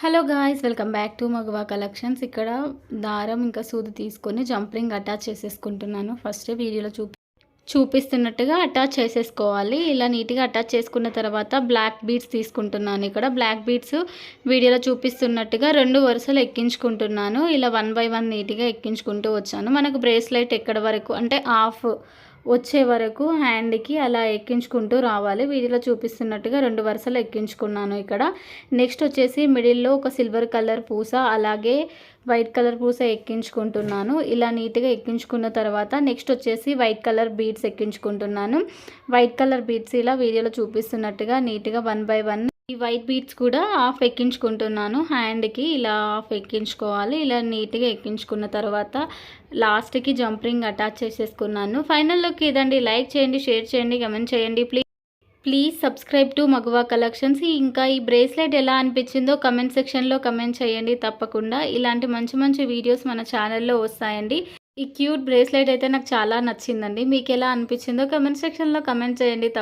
Hello guys welcome back to Maguva collections. ఇక్కడ దారం ఇంకా సూది తీసుకొని జంప్రింగ్ అటాచ్ చేసేసుకుంటున్నాను. ఫస్ట్ వీడియోలో చూపి చూపిస్తున్నట్టుగా అటాచ్ చేసేసుకోవాలి. ఇలా నీట్గా అటాచ్ చేసుకున్న తర్వాత బ్లాక్ బీడ్స్ తీసుకుంటున్నాను ఇక్కడ. బ్లాక్ బీడ్స్ వీడియోలో చూపిస్తున్నట్టుగా రెండు వరుసలు ఎక్కించుకుంటున్నాను. ఇలా వన్ బై వన్ నీట్గా ఎక్కించుకుంటూ వచ్చాను. మనకు బ్రేస్లైట్ ఎక్కడ వరకు అంటే హాఫ్ వచ్చే వరకు హ్యాండ్కి అలా ఎక్కించుకుంటూ రావాలి. వీడియోలో చూపిస్తున్నట్టుగా రెండు వరుసలు ఎక్కించుకున్నాను ఇక్కడ. నెక్స్ట్ వచ్చేసి మిడిల్లో ఒక సిల్వర్ కలర్ పూస అలాగే వైట్ కలర్ పూస ఎక్కించుకుంటున్నాను. ఇలా నీట్గా ఎక్కించుకున్న తర్వాత నెక్స్ట్ వచ్చేసి వైట్ కలర్ బీడ్స్ ఎక్కించుకుంటున్నాను. వైట్ కలర్ బీడ్స్ ఇలా వీడియోలో చూపిస్తున్నట్టుగా నీట్గా వన్ బై వన్ ఈ వైట్ బీట్స్ కూడా హాఫ్ ఎక్కించుకుంటున్నాను. హ్యాండ్కి ఇలా హాఫ్ ఎక్కించుకోవాలి. ఇలా నీట్గా ఎక్కించుకున్న తర్వాత లాస్ట్కి జంపరింగ్ అటాచ్ చేసేసుకున్నాను. ఫైనల్ లుక్ ఇదండి. లైక్ చేయండి షేర్ చేయండి కమెంట్ చేయండి. Please please subscribe to Maguva collections. ఇంకా ఈ బ్రేస్లెట్ ఎలా అనిపించిందో కమెంట్ సెక్షన్లో కమెంట్ చేయండి తప్పకుండా. ఇలాంటి మంచి మంచి వీడియోస్ మన ఛానల్లో వస్తాయండి. ఈ క్యూట్ బ్రేస్లెట్ అయితే నాకు చాలా నచ్చిందండి. మీకు ఎలా అనిపించిందో కమెంట్ సెక్షన్లో కమెంట్ చేయండి